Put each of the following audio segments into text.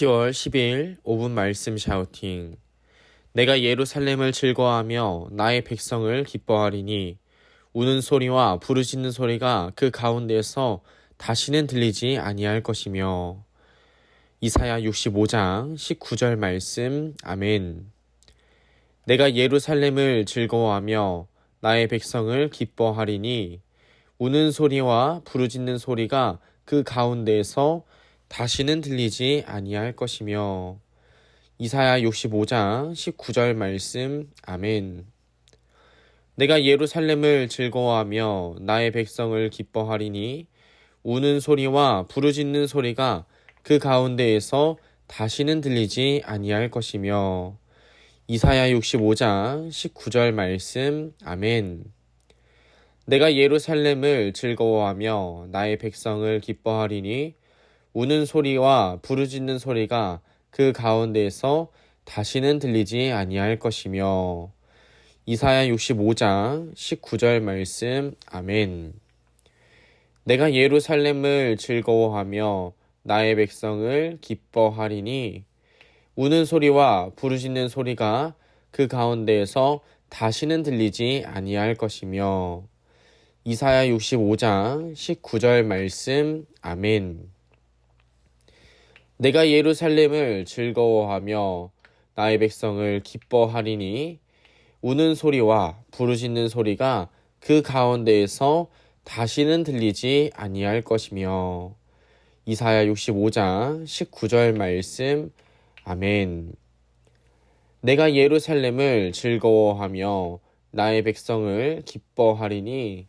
10월 10일 5분 말씀 샤우팅. 내가 예루살렘을 즐거워하며 나의 백성을 기뻐하리니 우는 소리와 부르짖는 소리가 그 가운데에서 다시는 들리지 아니할 것이며 이사야 65장 19절 말씀 아멘. 내가 예루살렘을 즐거워하며 나의 백성을 기뻐하리니 우는 소리와 부르짖는 소리가 그 가운데에서 다시는 들리지 아니할 것이며 이사야 65장 19절 말씀 아멘. 내가 예루살렘을 즐거워하며 나의 백성을 기뻐하리니 우는 소리와 부르짖는 소리가 그 가운데에서 다시는 들리지 아니할 것이며 이사야 65장 19절 말씀 아멘. 내가 예루살렘을 즐거워하며 나의 백성을 기뻐하리니 우는 소리와 부르짖는 소리가 그 가운데에서 다시는 들리지 아니할 것이며 이사야 65장 19절 말씀 아멘. 내가 예루살렘을 즐거워하며 나의 백성을 기뻐하리니 우는 소리와 부르짖는 소리가 그 가운데에서 다시는 들리지 아니할 것이며 이사야 65장 19절 말씀 아멘. 내가 예루살렘을 즐거워하며 나의 백성을 기뻐하리니 우는 소리와 부르짖는 소리가 그 가운데에서 다시는 들리지 아니할 것이며 이사야 65장 19절 말씀 아멘. 내가 예루살렘을 즐거워하며 나의 백성을 기뻐하리니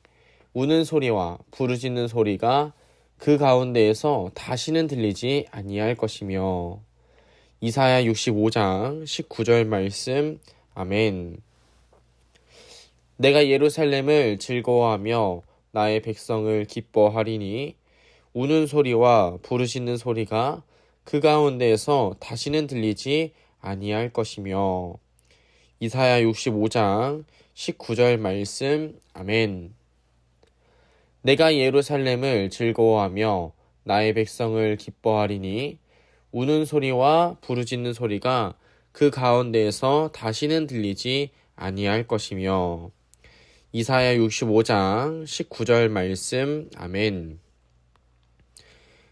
우는 소리와 부르짖는 소리가 그 가운데에서 다시는 들리지 아니할 것이며 이사야 65장 19절 말씀 아멘. 내가 예루살렘을 즐거워하며 나의 백성을 기뻐하리니 우는 소리와 부르짖는 소리가 그 가운데에서 다시는 들리지 아니할 것이며 이사야 65장 19절 말씀 아멘. 내가 예루살렘을 즐거워하며 나의 백성을 기뻐하리니 우는 소리와 부르짖는 소리가 그 가운데에서 다시는 들리지 아니할 것이며. 이사야 65장 19절 말씀. 아멘.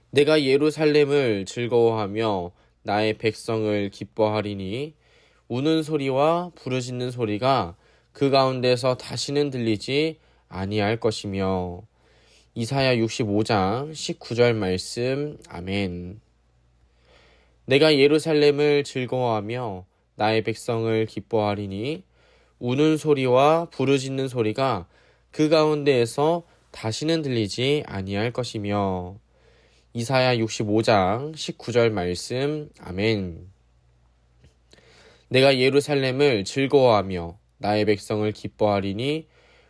내가 예루살렘을 즐거워하며 나의 백성을 기뻐하리니 우는 소리와 부르짖는 소리가 그 가운데서 다시는 들리지 아니할 것이며 이사야 65장 19절 말씀 아멘. 내가 예루살렘을 즐거워하며 나의 백성을 기뻐하리니 우는 소리와 부르짖는 소리가 그 가운데에서 다시는 들리지 아니할 것이며 이사야 65장 19절 말씀 아멘. 내가 예루살렘을 즐거워하며 나의 백성을 기뻐하리니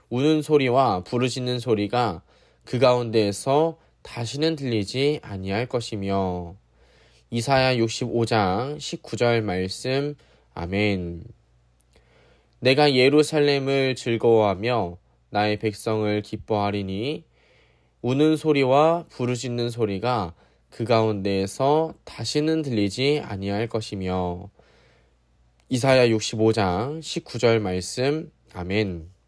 우는 소리와 부르짖는 소리가 그 가운데에서 다시는 들리지 아니할 것이며 이사야 65장 19절 말씀 아멘. 내가 예루살렘을 즐거워하며 나의 백성을 기뻐하리니 우는 소리와 부르짖는 소리가 그 가운데에서 다시는 들리지 아니할 것이며 이사야 65장 19절 말씀 아멘.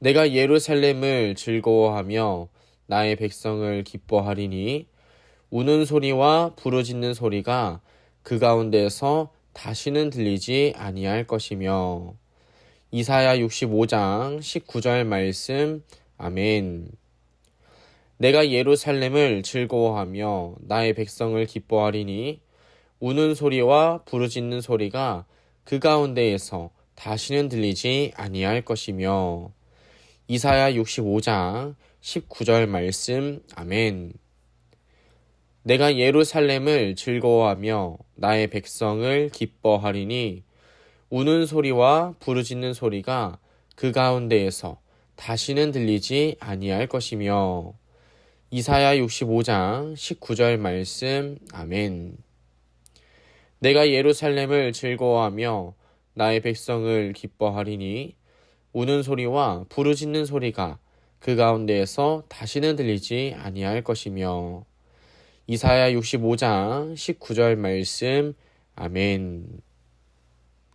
내가 예루살렘을 즐거워하며 나의 백성을 기뻐하리니 우는 소리와 부르짖는 소리가 그 가운데서 다시는 들리지 아니할 것이며. 이사야 65장 19절 말씀. 아멘. 내가 예루살렘을 즐거워하며 나의 백성을 기뻐하리니 우는 소리와 부르짖는 소리가 그 가운데에서 다시는 들리지 아니할 것이며 이사야 65장 19절 말씀 아멘. 내가 예루살렘을 즐거워하며 나의 백성을 기뻐하리니 우는 소리와 부르짖는 소리가 그 가운데에서 다시는 들리지 아니할 것이며 이사야 65장 19절 말씀 아멘. 내가 예루살렘을 즐거워하며 나의 백성을 기뻐하리니 우는 소리와 부르짖는 소리가 그 가운데에서 다시는 들리지 아니할 것이며 이사야 65장 19절 말씀. 아멘.